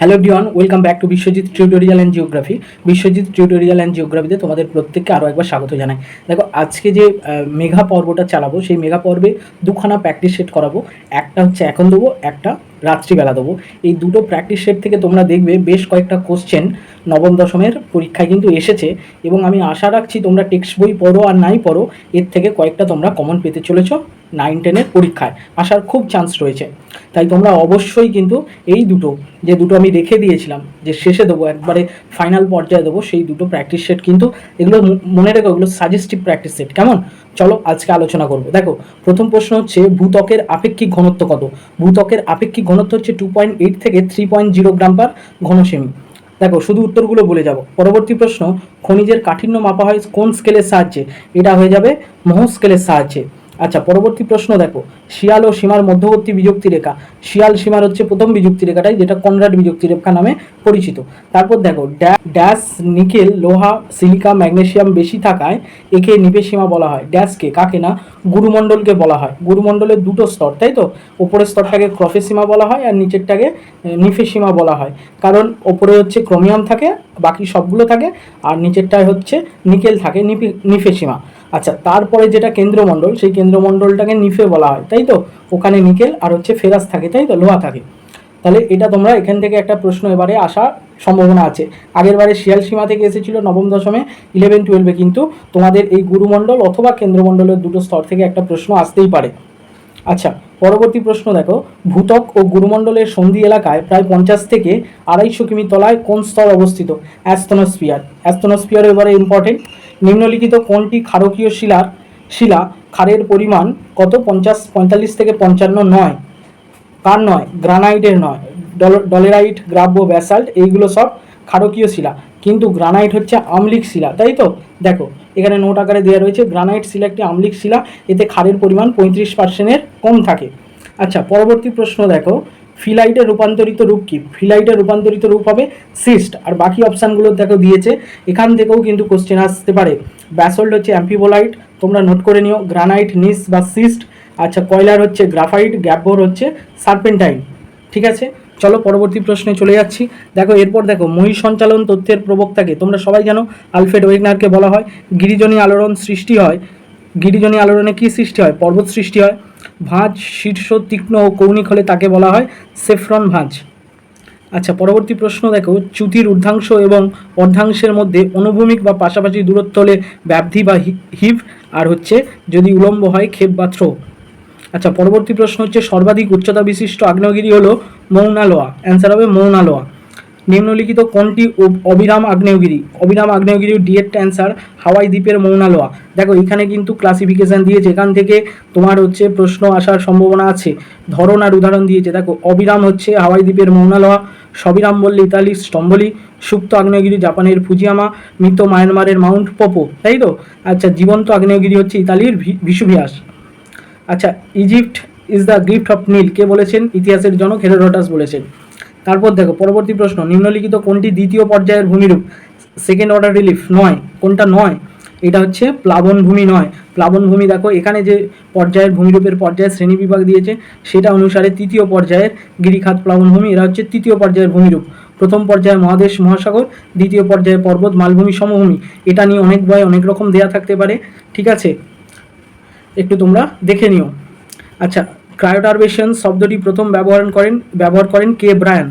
Hello Diwan welcome back to Biswajit tutorial and geography Biswajit tutorial and জিওগ্রাফিতে তোমাদের প্রত্যেককে আরও একবার স্বাগত জানাই। দেখো, আজকে যে মেঘা পর্বটা চালাবো, সেই মেঘা পর্বে দুখানা প্র্যাকটিস সেট করাবো। একটা হচ্ছে এখন দেবো, একটা রাত্রিবেলা দেবো। এই দুটো প্র্যাকটিস সেট থেকে তোমরা দেখবে বেশ কয়েকটা কোশ্চেন নবম দশমের পরীক্ষায় কিন্তু এসেছে এবং আমি আশা রাখছি তোমরা টেক্সট বই পড়ো আর নাই পড়ো, এর থেকে কয়েকটা তোমরা কমন পেতে চলেছ নাইন টেনের পরীক্ষায়। আসার খুব চান্স রয়েছে। তাই তোমরা অবশ্যই কিন্তু এই দুটো, যে দুটো আমি রেখে দিয়েছিলাম যে শেষে দেবো, একবারে ফাইনাল পর্যায়ে দেবো, সেই দুটো প্র্যাকটিস সেট কিন্তু এগুলো মনে রেখো, এগুলো সাজেস্টিভ প্র্যাকটিস সেট কেমন? চলো আজকে আলোচনা করব। দেখো, প্রথম প্রশ্ন হচ্ছে, ভূত্বকের আপেক্ষিক ঘনত্ব কত? ভূত্বকের আপেক্ষিক ঘনত্ব হচ্ছে টু পয়েন্ট এইট থেকে three point zero gram per ঘনসেমি। দেখো, শুধু উত্তরগুলো বলে যাব। পরবর্তী প্রশ্ন, খনিজের কাঠিন্য মাপা হয় কোন স্কেলের সাহায্যে? এটা হয়ে যাবে মহ স্কেলের সাহায্যে। আচ্ছা পরবর্তী প্রশ্ন দেখো। শিয়াল ও সীমার মধ্যবর্তী বিযুক্তি রেখা। শিয়াল সীমার হচ্ছে প্রথম বিযুক্তি রেখাটাই, যেটা কনরাড বিযুক্তি রেখা নামে পরিচিত। তারপর দেখো, ড্যা- ড্যাশ, নিকেল, লোহা, সিলিকা, ম্যাগনেসিয়াম বেশি থাকায় একে নিপে সীমা বলা হয়। ড্যাশকে কাকে না, গুরুমণ্ডলকে বলা হয়। গুরুমণ্ডলের দুটো স্তর, তাই তো? ওপরের স্তরটাকে ক্রফে সীমা বলা হয় আর নিচেরটাকে নিফে সীমা বলা হয়। কারণ ওপরে হচ্ছে ক্রোমিয়াম থাকে, বাকি সবগুলো থাকে, আর নিচেরটায় হচ্ছে নিকেল থাকে নিফে সীমা। আচ্ছা তারপরে যেটা কেন্দ্রমণ্ডল, সেই কেন্দ্রমণ্ডলটাকে নিফে বলা হয়, তাই তো? ওখানে নিকেল আর হচ্ছে ফেরাস থাকে, তাই তো? লোহা থাকে। তাহলে এটা তোমরা এখান থেকে একটা প্রশ্ন এবারে আসার সম্ভাবনা আছে। আগের বারে শিয়াল সীমা থেকে এসেছিল নবম দশমে ইলেভেন টুয়েলভে কিন্তু তোমাদের এই গুরুমণ্ডল অথবা কেন্দ্রমণ্ডলের দুটো স্তর থেকে একটা প্রশ্ন আসতেই পারে। আচ্ছা পরবর্তী প্রশ্ন দেখো। ভূতক ও গুরুমণ্ডলের সন্ধি এলাকায় প্রায় পঞ্চাশ থেকে আড়াইশো কিমি তলায় কোন স্তর অবস্থিত? অ্যাস্তনোস্পিয়ার অ্যাস্তনোস্পিয়ার এবারে ইম্পর্টেন্ট নিম্নলিখিত কোনটি ক্ষারকীয় শিলার শিলা, ক্ষারের পরিমাণ কত? পঞ্চাশ, পঁয়তাল্লিশ থেকে পঞ্চান্ন নয়। কার নয়? গ্রানাইটের নয়। ডল- ডলেরাইট, গ্রাব্য, ব্যাসাল্ট, এইগুলো সব ক্ষারকীয় শিলা। কিন্তু গ্রানাইট হচ্ছে আম্লিক শিলা, তাই তো? দেখো, এখানে নোট আকারে দেওয়া রয়েছে, গ্রানাইট শিলা একটি আম্লিক শিলা, এতে ক্ষারের পরিমাণ পঁয়ত্রিশ পার্সেন্টের কম থাকে। আচ্ছা পরবর্তী প্রশ্ন দেখো। ফিলাইটের রূপান্তরিত রূপ কি? ফিলাইটের রূপান্তরিত রূপ হবে সিস্ট। আর বাকি অপশানগুলো দেখো দিয়েছে। এখান থেকেও কিন্তু কোশ্চেন আসতে পারে। ব্যাসল্ট হচ্ছে অ্যাম্পিবোলাইট। তোমরা নোট করে নিও, গ্রানাইট, নিস বা সিস্ট। আচ্ছা কয়লার হচ্ছে গ্রাফাইট গ্যাপবোর হচ্ছে সার্পেন্টাইন। ঠিক আছে? চলো পরবর্তী প্রশ্নে চলে যাচ্ছি। দেখো, এরপর দেখো মহি সঞ্চালন তথ্যের প্রবক্তাকে তোমরা সবাই জানো, আলফ্রেড ওয়েগনারকে বলা হয়। গিরিজনী আলোড়ন সৃষ্টি হয়। গিরিজনী আলোড়নে কি সৃষ্টি হয়? পর্বত সৃষ্টি হয়। ভাঁজ, শীর্ষ, তীক্ষ্ণ ও কৌণিক হলে তাকে বলা হয় সেফরন ভাঁজ। আচ্ছা পরবর্তী প্রশ্ন দেখো, চ্যুতির ঊর্ধ্বাংশ এবং অর্ধাংশের মধ্যে অনুভূমিক বা পাশাপাশি দূরত্ব হলে ব্যাপ্তি বা হি- হিভ, আর হচ্ছে যদি উলম্ব হয়, ক্ষেপ বা থ্রো। আচ্ছা পরবর্তী প্রশ্ন হচ্ছে সর্বাধিক উচ্চতা বিশিষ্ট আগ্নেয়গিরি হলো মৌনালোয়া। অ্যান্সার হবে মৌনালোয়া। নিম্নলিখিত কোনটি অব- অবিরাম আগ্নেয়গিরি? অবিরাম আগ্নেয়গিরির ডিরেক্ট অ্যান্সার হাওয়াই দ্বীপের মৌনালোয়া। দেখো, এখানে কিন্তু ক্লাসিফিকেশন দিয়েছে এখান থেকে তোমার হচ্ছে প্রশ্ন আসার সম্ভাবনা আছে, ধরন আর উদাহরণ দিয়েছে। দেখো, অবিরাম হচ্ছে হাওয়াই দ্বীপের মৌনালোয়া, সবিরাম বললে ইতালির স্তম্ভলি সুপ্ত আগ্নেয়গিরি জাপানের ফুজিয়ামা, মৃত মায়ানমারের মাউন্ট পপো, তাই তো? আচ্ছা জীবন্ত আগ্নেয়গিরি হচ্ছে ইতালির ভিসুভিয়াস। আচ্ছা Egypt is the gift of Nile কে বলেছেন? ইতিহাসের জনক হেরোডটাস বলেছেন। তারপর দেখো, পরবর্তী প্রশ্ন, নিম্নলিখিত কোনটি দ্বিতীয় পর্যায়ের ভূমিরূপ? সেকেন্ড অর্ডার রিলিফ নয়। কোনটা নয়? এটা হচ্ছে প্লাবনভূমি নয়। প্লাবনভূমি দেখো, এখানে যে পর্যায়ের ভূমিরূপের পর্যায়ের শ্রেণি বিভাগ দিয়েছে, সেটা অনুসারে তৃতীয় পর্যায়ের গিরিখাত প্লাবনভূমি এরা হচ্ছে তৃতীয় পর্যায়ের ভূমিরূপ। প্রথম পর্যায়ে মহাদেশ, মহাসাগর, দ্বিতীয় পর্যায়ে পর্বত, মালভূমি, সমভূমি। এটা নিয়ে অনেক বয় অনেক রকম দেয়া থাকতে পারে, ঠিক আছে? একটু তোমরা দেখে নিও। আচ্ছা ক্রায়োটারবেশন শব্দটি প্রথম ব্যবহার করেন ব্যবহার করেন কে ব্রায়ান।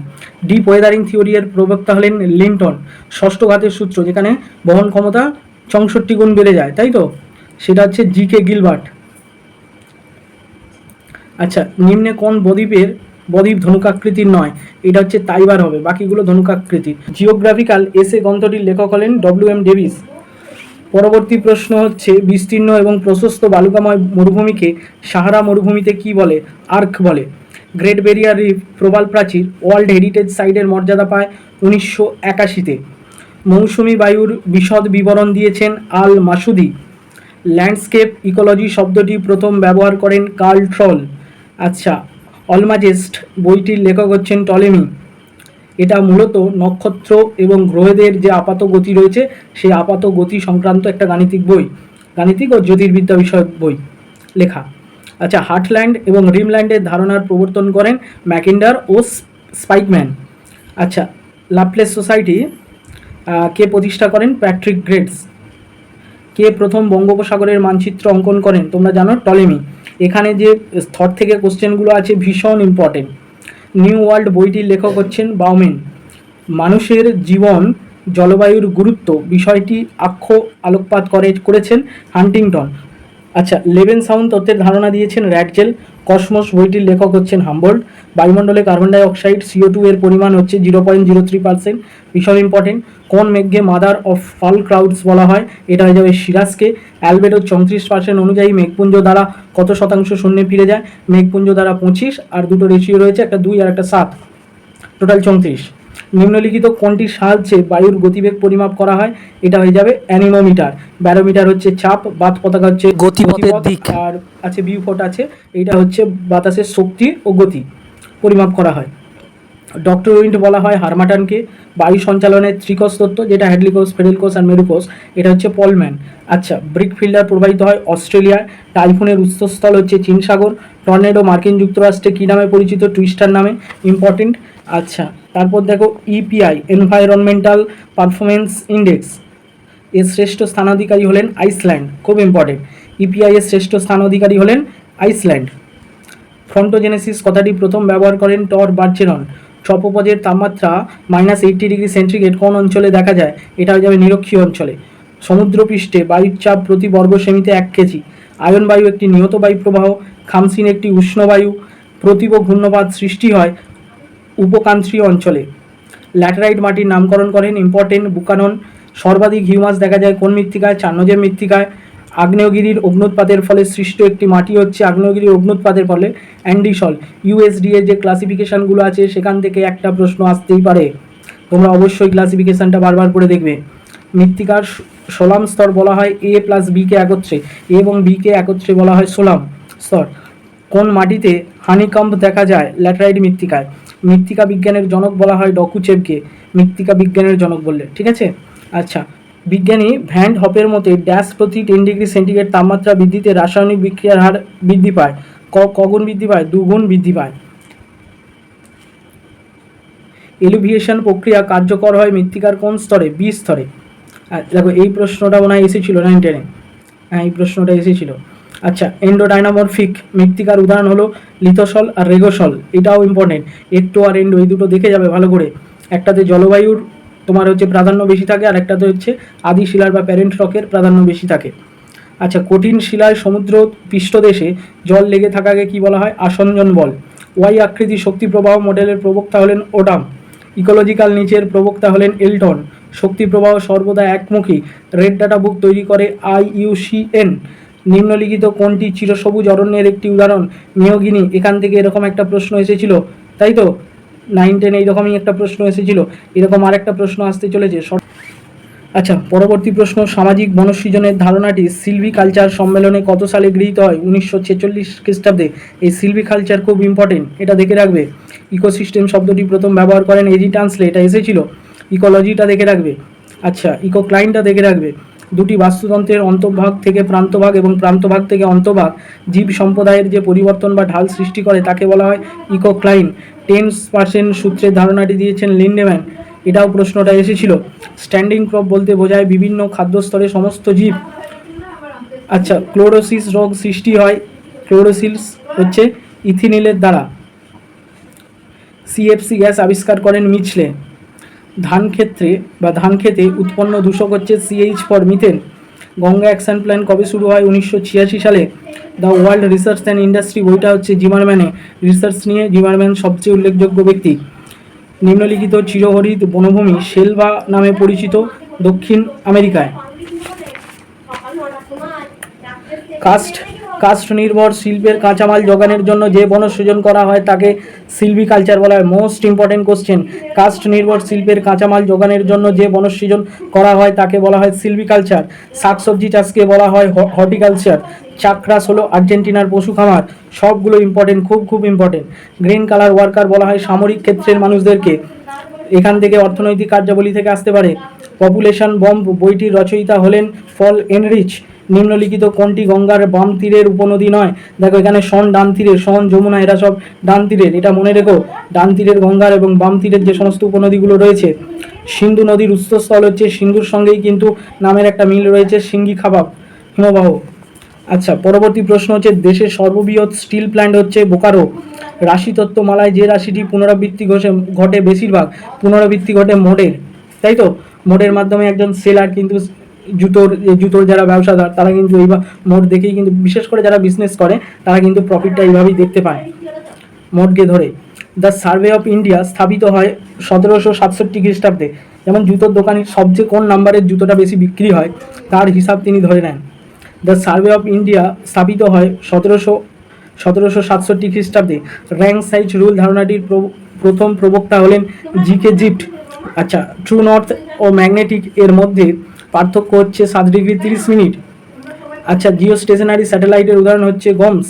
ডিপ ওয়েদারিং থিওরি এর প্রবক্তা হলেন লিন্টন। ষষ্ঠ ঘাতের সূত্র যেখানে বহন ক্ষমতা চৌষট্টি গুণ বেড়ে যায়, তাই তো? সেটা হচ্ছে জি কে গিলবার্ট। আচ্ছা নিম্নে কোন বদ্বীপের, বদ্বীপ ধনুকাকৃতির নয়, এটা হচ্ছে তাইবার হবে, বাকিগুলো ধনুকাকৃতির। জিওগ্রাফিক্যাল এসে গ্রন্থটির লেখক হলেন ডব্লিউ এম ডেভিস পরবর্তী প্রশ্ন হচ্ছে, বিস্তীর্ণ এবং প্রশস্ত বালুকাময় মরুভূমিকে সাহারা মরুভূমিতে কি বলে? আর্ক বলে। গ্রেট ব্যারিয়ার রিফ প্রবাল প্রাচীর ওয়ার্ল্ড হেরিটেজ সাইটের মর্যাদা পায় উনিশশো একাশিতে। মৌসুমি বায়ুর বিশদ বিবরণ দিয়েছেন আল মাসুদি। ল্যান্ডস্কেপ ইকোলজি শব্দটি প্রথম ব্যবহার করেন কার্ল ট্রল। আচ্ছা অলমাজেস্ট বইটির লেখক হচ্ছেন টলেমি। এটা মূলত নক্ষত্র এবং গ্রহেদের যে আপাত গতি রয়েছে, সেই আপাত গতি সংক্রান্ত একটা গাণিতিক বই, গাণিতিক ও জ্যোতির্বিদ্যা বিষয়ক বই, লেখা। আচ্ছা হার্টল্যান্ড এবং রিমল্যান্ডের ধারণার প্রবর্তন করেন ম্যাকিন্ডার ও স্পাইকম্যান। আচ্ছা লাভলেস সোসাইটি কে প্রতিষ্ঠা করেন? প্যাট্রিক গ্রেডস কে প্রথম বঙ্গোপসাগরের মানচিত্র অঙ্কন করেন? তোমরা জানো টলেমি। এখানে যে স্তর থেকে কোশ্চেনগুলো আছে ভীষণ ইম্পর্টেন্ট নিউ ওয়ার্ল্ড বইটির লেখক হচ্ছেন বাউমেন মানুষের জীবন, জলবায়ুর গুরুত্ব বিষয়টি আক্ষ আলোকপাত করে, করেছেন হান্টিংটন। আচ্ছা লেভেন সাউন্ড তত্ত্বের ধারণা দিয়েছেন র্যাটজেল কসমস বইটির লেখক হচ্ছেন হাম্বোল্ড বায়ুমণ্ডলে carbon dioxide CO two এর পরিমাণ হচ্ছে zero point zero three percent ভীষণ ইম্পর্টেন্ট কোন মেঘকে মাদার অফ ফল ক্রাউডস বলা হয়? এটা হয়ে যাবে সিরাজকে অ্যালবেডো চৌত্রিশ পার্সেন্ট অনুযায়ী মেঘপুঞ্জ দ্বারা কত শতাংশ শূন্যে ফিরে যায়? মেঘপুঞ্জ দ্বারা পঁচিশ, আর দুটো রেশিও রয়েছে, একটা দুই আর একটা সাত। টোটাল চৌত্রিশ। নিম্নলিখিত কোনটির সাহায্যে বায়ুর গতিবেগ পরিমাপ করা হয়? এটা হয়ে যাবে অ্যানিমোমিটার। ব্যারোমিটার হচ্ছে চাপ বাত পতাকা হচ্ছে গতিপথের দিক। আর আছে বিউফোট আছে এটা হচ্ছে বাতাসের শক্তি ও গতি পরিমাপ করা হয়। ডক্টর উইন্ড বলা হয় হারমাটানকে। বায়ু সঞ্চালনের ত্রিকোষ তত্ত্ব যেটা হ্যাডলিকোস ফেডেলকোস আর মেরুকোস এটা হচ্ছে পলম্যান। আচ্ছা ব্রিক ফিল্ডার প্রবাহিত হয় অস্ট্রেলিয়ায়। টাইফুনের উৎসস্থল হচ্ছে চীন সাগর টর্নেডো মার্কিন যুক্তরাষ্ট্রে কী নামে পরিচিত? টুইস্টার নামে। ইম্পর্টেন্ট? আচ্ছা তারপর দেখো ইপিআই এনভায়রনমেন্টাল পারফরমেন্স ইন্ডেক্স এর শ্রেষ্ঠ স্থানাধিকারী হলেন আইসল্যান্ড খুব ইম্পর্টেন্ট ইপিআই এর শ্রেষ্ঠ স্থানাধিকারী হলেন আইসল্যান্ড ফ্রন্টোজেনেসিস কথাটি প্রথম ব্যবহার করেন টর বার্চেরন। ট্রপোপজের তাপমাত্রা মাইনাস এইটটি ডিগ্রি সেন্টিগ্রেড কোন অঞ্চলে দেখা যায়? এটা হয়ে যাবে নিরক্ষীয় অঞ্চলে। সমুদ্রপৃষ্ঠে বায়ুর চাপ প্রতি বর্গ সেমিতে এক কেজি। আয়ন বায়ু একটি নিয়ত বায়ু প্রবাহ খামসিন একটি উষ্ণ বায়ু। প্রতিব ঘূর্ণপাত সৃষ্টি হয় উপকান্ত্রীয় অঞ্চলে। ল্যাটেরাইট মাটির নামকরণ করেন ইম্পর্টেন্ট বুকানন। সর্বাধিক হিউমাস দেখা যায় কোন মৃত্তিকায়? চান্নজের মৃত্তিকায়। আগ্নেয়গিরির অগ্নুৎপাতের ফলে সৃষ্ট একটি মাটি হচ্ছে আগ্নেয়গিরির অগ্নুৎপাতের ফলে অ্যান্ডিসল। ইউএসডিএ যে ক্লাসিফিকেশনগুলো আছে, সেখান থেকে একটা প্রশ্ন আসতেই পারে। তোমরা অবশ্যই ক্লাসিফিকেশানটা বারবার করে দেখবে। মৃত্তিকার সোলাম স্তর বলা হয় এ প্লাস বিকে একত্রে, এ এবং বিকে একত্রে বলা হয় সোলাম স্তর। কোন মাটিতে হানিকম্প দেখা যায়? ল্যাটেরাইট মৃত্তিকায়। মৃত্তিকা বিজ্ঞানের জনক বলা হয় ডকুচেবকে মৃত্তিকা বিজ্ঞানের জনক বললে, ঠিক আছে? আচ্ছা বিজ্ঞানী ভ্যান্ড হপের মতে ড্যাশ প্রতি টেন ডিগ্রি সেন্টিগ্রেড তাপমাত্রা বৃদ্ধিতে রাসায়নিক বিক্রিয়ার হার বৃদ্ধি পায়। ক- কগুণ বৃদ্ধি পায়? দুগুণ বৃদ্ধি পায়। এলুভিয়েশন প্রক্রিয়া কার্যকর হয় মৃত্তিকার কোন স্তরে? বি স্তরে। দেখো, এই প্রশ্নটা মনে হয় এসেছিল নাইন টেনে? হ্যাঁ এই প্রশ্নটা এসেছিল। আচ্ছা এন্ডোডাইনামরফিক মৃত্তিকার উদাহরণ হলো লিথোসল আর রেগোসল, এটাও ইম্পর্টেন্ট একটু আর এন্ডো এই দুটো দেখে যাবে ভালো করে। একটাতে জলবায়ুর তোমার হচ্ছে প্রাধান্য বেশি থাকে, আর একটাতে হচ্ছে আদি শিলার বা প্যারেন্ট রকের প্রাধান্য বেশি থাকে। আচ্ছা কঠিন শিলায় সমুদ্র পৃষ্ঠদেশে জল লেগে থাকাকে কি বলা হয়? আসঞ্জন বল। ওয়াই আকৃতি শক্তি প্রবাহ মডেলের প্রবক্তা হলেন ওডাম ইকোলজিক্যাল নিচের প্রবক্তা হলেন এলটন। শক্তি প্রবাহ সর্বদা একমুখী। রেড ডাটা বুক তৈরি করে আইইউসিএন নিম্নলিখিত কোনটি চিরসবুজ অরণ্যের একটি উদাহরণ? নিয়োগিনী এখান থেকে এরকম একটা প্রশ্ন এসেছিল। তাই তো? নাইন টেন এইরকমই একটা প্রশ্ন এসেছিল। এরকম আর একটা প্রশ্ন আসতে চলেছে। আচ্ছা পরবর্তী প্রশ্ন, সামাজিক বনসৃজনের ধারণাটি সিলভি কালচার সম্মেলনে কত সালে গৃহীত হয়? উনিশশো ছেচল্লিশ খ্রিস্টাব্দে। এই সিলভি কালচার খুব ইম্পর্টেন্ট এটা দেখে রাখবে। ইকোসিস্টেম শব্দটি প্রথম ব্যবহার করেন এজি টান্সলে এটা এসেছিল। ইকোলজিটা দেখে রাখবে। আচ্ছা ইকো ক্লাইনটা দেখে রাখবে। দুটি বাস্তুতন্ত্রের অন্তর্ভাগ থেকে প্রান্তভাগ এবং প্রান্তভাগ থেকে অন্তভাগ জীব সম্প্রদায়ের যে পরিবর্তন বা ঢাল সৃষ্টি করে, তাকে বলা হয় ইকো ক্লাইন টেন পার্সেন্ট সূত্রের ধারণাটি দিয়েছেন লিন্ডেম্যান। এটাও প্রশ্নটা এসেছিল। স্ট্যান্ডিং ক্রপ বলতে বোঝায় বিভিন্ন খাদ্যস্তরে সমস্ত জীব। আচ্ছা ক্লোরোসিস রোগ সৃষ্টি হয় ক্লোরোসিস হচ্ছে ইথিনিলের দ্বারা। সিএফসি গ্যাস আবিষ্কার করেন মিচলে ধান ক্ষেত্রে বা ধান খেতে উৎপন্ন দূষক হচ্ছে CH four methane Ganga action plan কবে শুরু হয় উনিশশো ছিয়াশি সালে? The world research and industry বইটা হচ্ছে জিমারম্যানে রিসার্চ নিয়ে জিমারম্যান সবচেয়ে উল্লেখযোগ্য ব্যক্তি। নিম্নলিখিত চিরহরিত বনভূমি সেলভা নামে পরিচিত দক্ষিণ আমেরিকায়। কাস্ট কাস্ট নির্ভর শিল্পের কাঁচামাল যোগানের জন্য যে বনসৃজন করা হয় তাকে সিলভি কালচার বলা হয়। মোস্ট ইম্পর্টেন্ট কোশ্চেন কাস্ট নির্ভর শিল্পের কাঁচামাল যোগানের জন্য যে বনসৃজন করা হয় তাকে বলা হয় সিলভি কালচার শাকসবজি চাষকে বলা হয় হর্টিকালচার চাকরাস হলো আর্জেন্টিনার পশু খামার, সবগুলো ইম্পর্টেন্ট খুব খুব ইম্পর্টেন্ট গ্রিন কালার ওয়ার্কার বলা হয় সামরিক ক্ষেত্রের মানুষদেরকে। এখান থেকে অর্থনৈতিক কার্যাবলী থেকে আসতে পারে। পপুলেশন বম্ব বইটির রচয়িতা হলেন ফল এনরিচ নিম্নলিখিত কোনটি গঙ্গার বাম তীরের উপনদী নয়? দেখো, এখানে সন ডান তীরের, সন, যমুনা, এরা সব ডান তীরের। এটা মনে রেখো, ডান তীরের গঙ্গার এবং বাম তীরের যে সমস্ত উপনদীগুলো রয়েছে, সিন্ধু নদীর উৎসস্থল হচ্ছে সিন্ধুর সঙ্গেই কিন্তু নামের একটা মিল রয়েছে সিঙ্গি খাবাব হিমবাহ। আচ্ছা পরবর্তী প্রশ্ন হচ্ছে, দেশের সর্ববৃহৎ স্টিল প্ল্যান্ট হচ্ছে বোকারো। রাশিতত্ত্ব মালায় যে রাশিটি পুনরাবৃত্তি ঘটে ঘটে বেশিরভাগ, পুনরাবৃত্তি ঘটে মোডের তাই তো? মোডের মাধ্যমে একজন সেলার কিন্তু জুতোর জুতোর যারা ব্যবসাদার, তারা কিন্তু এই মোট দেখেই কিন্তু, বিশেষ করে যারা বিজনেস করে, তারা কিন্তু প্রফিটটা এইভাবেই দেখতে পায়। মোটকে ধরে দ্য সার্ভে অফ ইন্ডিয়া স্থাপিত হয় সতেরোশো সাতষট্টি খ্রিস্টাব্দে। যেমন জুতোর দোকানে সবচেয়ে কোন নাম্বারের জুতোটা বেশি বিক্রি হয়, তার হিসাব তিনি ধরে নেন। দ্য সার্ভে অফ ইন্ডিয়া স্থাপিত হয় সতেরোশো সতেরোশো সাতষট্টি খ্রিস্টাব্দে। র্যাঙ্ক সাইজ রুল ধারণাটির প্র- প্রথম প্রবক্তা হলেন জিকে জিপ্ট আচ্ছা ট্রু নর্থ ও ম্যাগনেটিক এর মধ্যে পার্থক্য হচ্ছে সাত ডিগ্রি তিরিশ মিনিট। আচ্ছা জিও স্টেশনারি স্যাটেলাইটের উদাহরণ হচ্ছে গমস।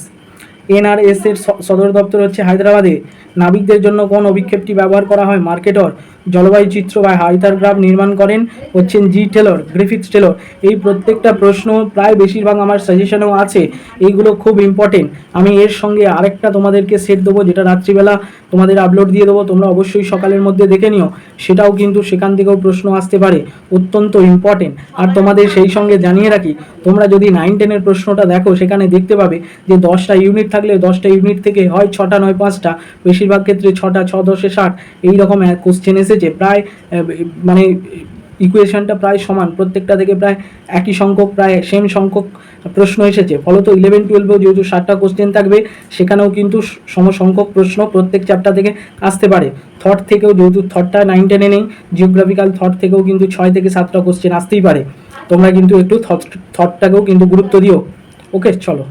এনআরএস এর সদর দপ্তর হচ্ছে হায়দ্রাবাদে। নাবিকদের জন্য কোন অভিক্ষেপটি ব্যবহার করা হয়, মার্কেটর জলবায়ু চিত্র বা হাইথারগ্রাফ নির্মাণ করেন হচ্ছেন জি টেলর, গ্রিফিথ টেলর। এই প্রত্যেকটা প্রশ্ন প্রায় বেশিরভাগ আমার সাজেশনেও আছে। এইগুলো খুব ইম্পর্টেন্ট আমি এর সঙ্গে আরেকটা তোমাদেরকে সেট দেবো, যেটা রাত্রিবেলা তোমাদের আপলোড দিয়ে দেবো। তোমরা অবশ্যই সকালের মধ্যে দেখে নিও। সেটাও কিন্তু সেখান থেকেও প্রশ্ন আসতে পারে। অত্যন্ত ইম্পর্টেন্ট আর তোমাদের সেই সঙ্গে জানিয়ে রাখি, তোমরা যদি নাইন টেনের প্রশ্নটা দেখো, সেখানে দেখতে পাবে যে দশটা ইউনিট থাকলে দশটা ইউনিট থেকে হয় ছটা, নয়, পাঁচটা। বেশিরভাগ ক্ষেত্রে ছটা, ছ, দশে ষাট। এই রকম কোশ্চেন এসেছে প্রায় মানে ইকুয়েশনটা প্রায় সমান, প্রত্যেকটা থেকে প্রায় একই সংখ্যক, প্রায় সেম সংখ্যক প্রশ্ন এসেছে। ফলত ইলেভেন টুয়েলভেও যেহেতু ষাটটা কোশ্চেন থাকবে, সেখানেও কিন্তু সম সংখ্যক প্রশ্ন প্রত্যেক চ্যাপ্টার থেকে আসতে পারে। থট থেকেও যেহেতু থটটা নাইন টেনে নেই জিওগ্রাফিক্যাল থট থেকেও কিন্তু ছয় থেকে সাতটা কোশ্চেন আসতেই পারে। তোমরা কিন্তু একটু থট থটটাকেও কিন্তু গুরুত্ব দিও। ওকে চলো।